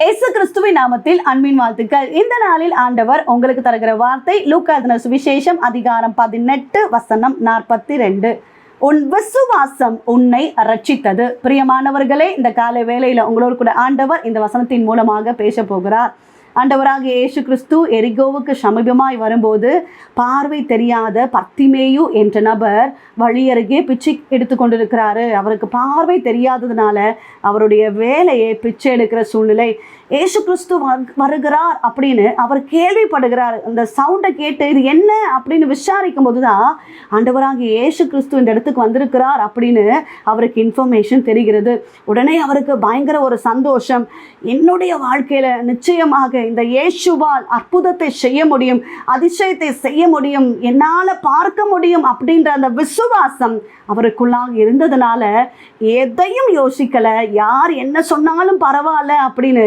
இயேசு கிறிஸ்துவின் நாமத்தில் அன்பின் வாழ்த்துக்கள். இந்த நாளில் ஆண்டவர் உங்களுக்கு தருகிற வார்த்தை லூக்காதன சுவிசேஷம் அதிகாரம் பதினெட்டு வசனம் நாற்பத்தி ரெண்டு உன் விசுவாசம் உன்னை ரட்சித்தது பிரியமானவர்களே இந்த காலை வேளையில் உங்களோடு கூட ஆண்டவர் இந்த வசனத்தின் மூலமாக பேச போகிறார். ஆண்டவராக இயேசு கிறிஸ்து எரிகோவுக்கு சமீபமாய் வரும்போது பார்வை தெரியாத பத்திமேயு என்ற நபர் வழி அருகே பிச்சை எடுத்து கொண்டிருக்கிறாரு. அவருக்கு பார்வை தெரியாததுனால அவருடைய வேலையை பிச்சை எடுக்கிற சூழ்நிலை ஏசு கிறிஸ்து வருகிறார் அப்படின்னு அவர் கேள்விப்படுகிறார். அந்த சவுண்டை கேட்டு இது என்ன அப்படின்னு விசாரிக்கும் போது தான் ஆண்டவராக ஏசு கிறிஸ்து இந்த இடத்துக்கு வந்திருக்கிறார் அப்படின்னு அவருக்கு இன்ஃபர்மேஷன் தெரிகிறது. உடனே அவருக்கு பயங்கர ஒரு சந்தோஷம். என்னுடைய வாழ்க்கையில் நிச்சயமாக இந்த இயேசுவால் அற்புதத்தை செய்ய முடியும் அதிசயத்தை செய்ய முடியும் என்னால் பார்க்க முடியும் அப்படின்ற அந்த விசுவாசம் அவருக்குள்ளாக இருந்ததுனால எதையும் யோசிக்கலை. யார் என்ன சொன்னாலும் பரவாயில்ல அப்படின்னு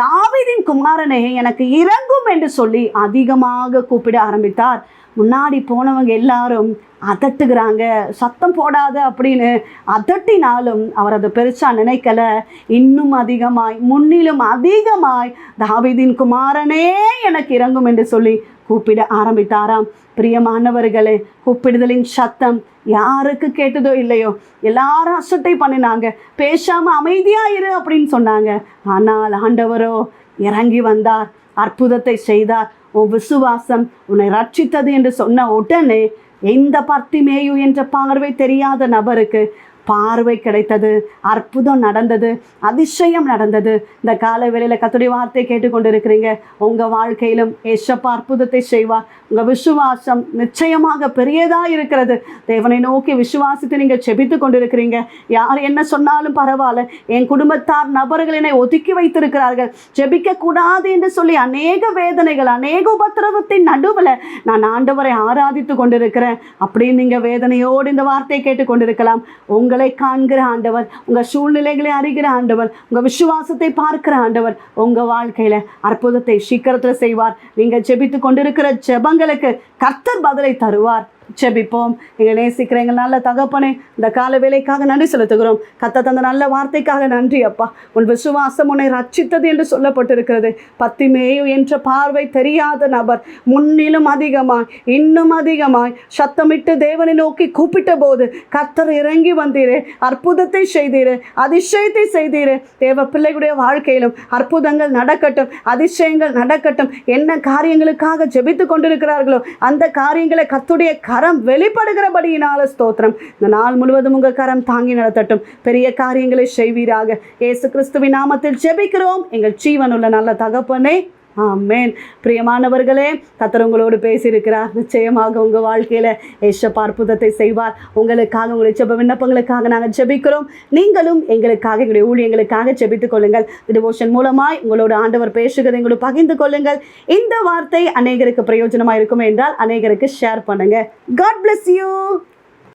தாவீதின் குமாரனே எனக்கு இறங்கும் என்று சொல்லி அதிகமாக கூப்பிட ஆரம்பித்தார். முன்னாடி போனவங்க எல்லாரும் அதட்டுகிறாங்க சத்தம் போடாத அப்படின்னு அதட்டினாலும் அவர் அதை பெருசாக நினைக்கல. இன்னும் அதிகமாய் முன்னிலும் அதிகமாய் தாவிதின் குமாரனே எனக்கு இறங்கும் என்று சொல்லி கூப்பிட ஆரம்பித்தாராம். பிரியமானவர்களே கூப்பிடுதலின் சத்தம் யாருக்கு கேட்டதோ இல்லையோ எல்லாரும் அசட்டை பண்ணினாங்க. பேசாம அமைதியா இரு அப்படின்னு சொன்னாங்க. ஆனால் ஆண்டவரோ இறங்கி வந்தார் அற்புதத்தை செய்தார். உன் விசுவாசம் உன்னை ரட்சித்தது என்று சொன்ன உடனே எந்த பர்த்திமேயு என்ற பார்வை தெரியாத நபருக்கு பார்வை கிடைத்தது அற்புதம் நடந்தது அதிசயம் நடந்தது. இந்த கால வேளையில் கத்துடைய வார்த்தை கேட்டுக்கொண்டிருக்கிறீங்க. உங்கள் வாழ்க்கையிலும் ஏசப்பா அற்புதத்தை செய்வார். உங்கள் விசுவாசம் நிச்சயமாக பெரியதாக இருக்கிறது. தேவனை நோக்கி விசுவாசித்து நீங்கள் செபித்து கொண்டிருக்கிறீங்க. யார் என்ன சொன்னாலும் பரவாயில்ல. என் குடும்பத்தார் நபர்கள் என்னை ஒதுக்கி வைத்திருக்கிறார்கள். ஜெபிக்க கூடாது என்று சொல்லி அநேக வேதனைகள் அநேக உபத்திரவத்தின் நடுவில் நான் ஆண்டவரை ஆராதித்து கொண்டிருக்கிறேன். அப்படின்னு நீங்கள் வேதனையோடு இந்த வார்த்தையை கேட்டுக்கொண்டிருக்கலாம். உங்கள் காண்கிற ஆண்டவர் உங்கள் சூழ்நிலைகளை அறிகிற ஆண்டவர் உங்கள் விசுவாசத்தை பார்க்கிற ஆண்டவர் உங்கள் வாழ்க்கையில் அற்புதத்தை சீக்கிரத்தில் செய்வார். நீங்கள் ஜெபித்து கொண்டிருக்கிற ஜெபங்களுக்கு கர்த்தர் பதிலை தருவார். ஜெபிப்போம். எங்கள் நேசிக்கிற எங்கள் நல்ல தகப்பனே இந்த கால வேலைக்காக நன்றி செலுத்துகிறோம். கத்த தந்த நல்ல வார்த்தைக்காக நன்றி அப்பா. உன் விசுவாசம் உன்னை ரட்சித்தது என்று சொல்லப்பட்டிருக்கிறது. பத்திமேயு என்ற பார்வை தெரியாத நபர் முன்னிலும் அதிகமாய் இன்னும் அதிகமாய் சத்தமிட்டு தேவனை நோக்கி கூப்பிட்ட போது கத்தர் இறங்கி வந்தீரே அற்புதத்தை செய்தீரே அதிசயத்தை செய்தீரே. தேவ பிள்ளைகளுடைய வாழ்க்கையிலும் அற்புதங்கள் நடக்கட்டும் அதிசயங்கள் நடக்கட்டும். என்ன காரியங்களுக்காக ஜெபித்து கொண்டிருக்கிறார்களோ அந்த காரியங்களை கத்துடைய கரம் வெளிப்படுகிறபடியினால ஸ்தோத்திரம். இந்த நாள் முழுவதும் உங்கள் கரம் தாங்கி நடத்தட்டும் பெரிய காரியங்களை செய்வீராக. இயேசு கிறிஸ்துவின் நாமத்தில் ஜெபிக்கிறோம். எங்கள் ஜீவனுள்ள நல்ல தகப்பனே ஆமேன். பிரியமானவர்களே கத்தர் உங்களோடு பேசியிருக்கிறார். நிச்சயமாக உங்கள் வாழ்க்கையில் ஏசப்ப அற்புதத்தை செய்வார். உங்களுக்காக உங்களுடைய ஜெப விண்ணப்பங்களுக்காக நாங்கள் ஜெபிக்கிறோம். நீங்களும் எங்களுக்காக எங்களுடைய ஊழியங்களுக்காக ஜெபித்துக் கொள்ளுங்கள். டிவோஷன் மூலமாய் உங்களோட ஆண்டவர் பேசுகிறதை எங்களோட பகிர்ந்து கொள்ளுங்கள். இந்த வார்த்தை அநேகருக்கு பிரயோஜனமாக இருக்கும் என்றால் அநேகருக்கு ஷேர் பண்ணுங்கள் காட் பிளஸ் யூ